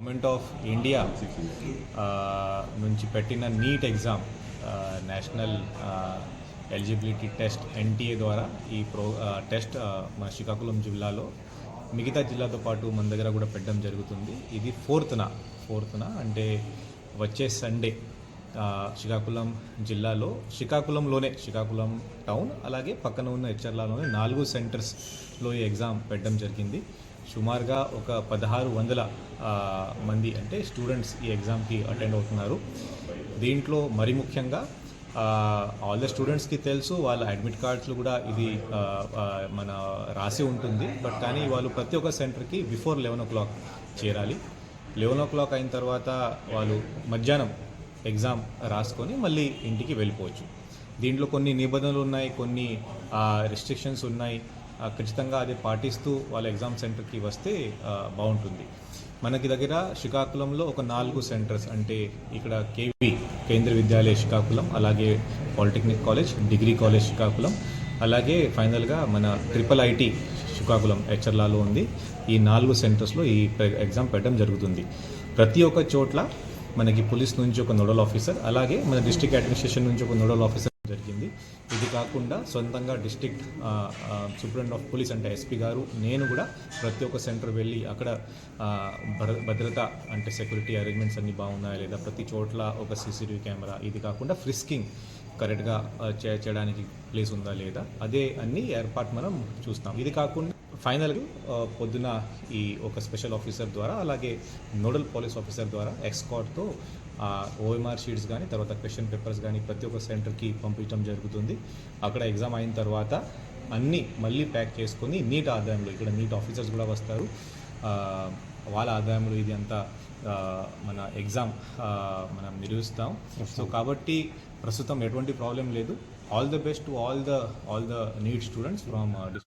Government of India నుంచి పెట్టిన NEET exam national eligibility test NTA ద్వారా ఈ ప్రో టెస్ట్ uh, uh, మన శ్రీకాకుళం జిల్లాలో మిగతా జిల్లాతో పాటు మన దగ్గర కూడా పెట్టడం జరుగుతుంది. ఇది ఫోర్త్న ఫోర్త్న అంటే వచ్చే సండే uh, శ్రీకాకుళం జిల్లాలో శ్రీకాకుళంలోనే శ్రీకాకుళం టౌన్ అలాగే పక్కన ఉన్న హెచ్చర్లాలోనే నాలుగు సెంటర్స్లో ఈ ఎగ్జామ్ పెట్టడం జరిగింది. సుమారుగా ఒక పదహారు వందల మంది అంటే స్టూడెంట్స్ ఈ ఎగ్జామ్కి అటెండ్ అవుతున్నారు. దీంట్లో మరి ముఖ్యంగా ఆల్ ద స్టూడెంట్స్కి తెలుసు వాళ్ళ అడ్మిట్ కార్డ్స్లో కూడా ఇది మన రాసి ఉంటుంది. బట్ కానీ వాళ్ళు ప్రతి ఒక్క సెంటర్కి బిఫోర్ లెవెన్ ఓ క్లాక్ చేరాలి. లెవెన్ ఓ క్లాక్ అయిన తర్వాత వాళ్ళు మధ్యాహ్నం ఎగ్జామ్ రాసుకొని మళ్ళీ ఇంటికి వెళ్ళిపోవచ్చు. దీంట్లో కొన్ని నిబంధనలు ఉన్నాయి కొన్ని రిస్ట్రిక్షన్స్ ఉన్నాయి. ఖచ్చితంగా అది పాటిస్తూ వాళ్ళ ఎగ్జామ్ సెంటర్కి వస్తే బాగుంటుంది. మనకి దగ్గర శ్రీకాకుళంలో ఒక నాలుగు సెంటర్స్ అంటే ఇక్కడ కేవి కేంద్ర విద్యాలయ శ్రీకాకుళం అలాగే polytechnic college degree college Srikakulam అలాగే ఫైనల్గా మన ట్రిపుల్ ఐటీ శ్రీకాకుళం హెచ్చర్లాలో ఉంది. ఈ నాలుగు సెంటర్స్లో ఈ ఎగ్జామ్ పెట్టడం జరుగుతుంది. ప్రతి ఒక్క చోట్ల మనకి పోలీస్ నుంచి ఒక నోడల్ ఆఫీసర్ అలాగే మన డిస్ట్రిక్ట్ అడ్మినిస్ట్రేషన్ నుంచి ఒక నోడల్ ఆఫీసర్ జరిగింది. ఇది కాకుండా సొంతంగా డిస్ట్రిక్ట్ సూపరింట్ ఆఫ్ పోలీస్ అంటే ఎస్పీ గారు నేను కూడా ప్రతి ఒక్క సెంటర్ వెళ్ళి అక్కడ భద్ర- భద్రత అంటే సెక్యూరిటీ అరేంజ్మెంట్స్ అన్నీ బాగున్నాయా లేదా ప్రతి చోట్ల ఒక సీసీటీవీ కెమెరా ఇది కాకుండా ఫ్రిస్కింగ్ కరెక్ట్గా చేయడానికి ప్లేస్ ఉందా లేదా అదే అన్ని ఏర్పాటు మనం చూస్తాం. ఇది కాకుండా ఫైనల్గా పొద్దున ఈ ఒక స్పెషల్ ఆఫీసర్ ద్వారా అలాగే నోడల్ పోలీస్ ఆఫీసర్ ద్వారా ఎక్స్కాట్తో ఓఎంఆర్ షీట్స్ కానీ తర్వాత క్వశ్చన్ పేపర్స్ కానీ ప్రతి ఒక్క సెంటర్కి పంపించడం జరుగుతుంది. అక్కడ ఎగ్జామ్ అయిన తర్వాత అన్నీ మళ్ళీ ప్యాక్ చేసుకొని నీట్ ఆదాయంలో ఇక్కడ నీట్ ఆఫీసర్స్ కూడా వస్తారు. వాళ్ళ ఆదాయంలో ఇది అంతా మన ఎగ్జామ్ మనం నిర్వహిస్తాం సో కాబట్టి ప్రస్తుతం ఎటువంటి ప్రాబ్లం లేదు. All the best to all the all the NEET students from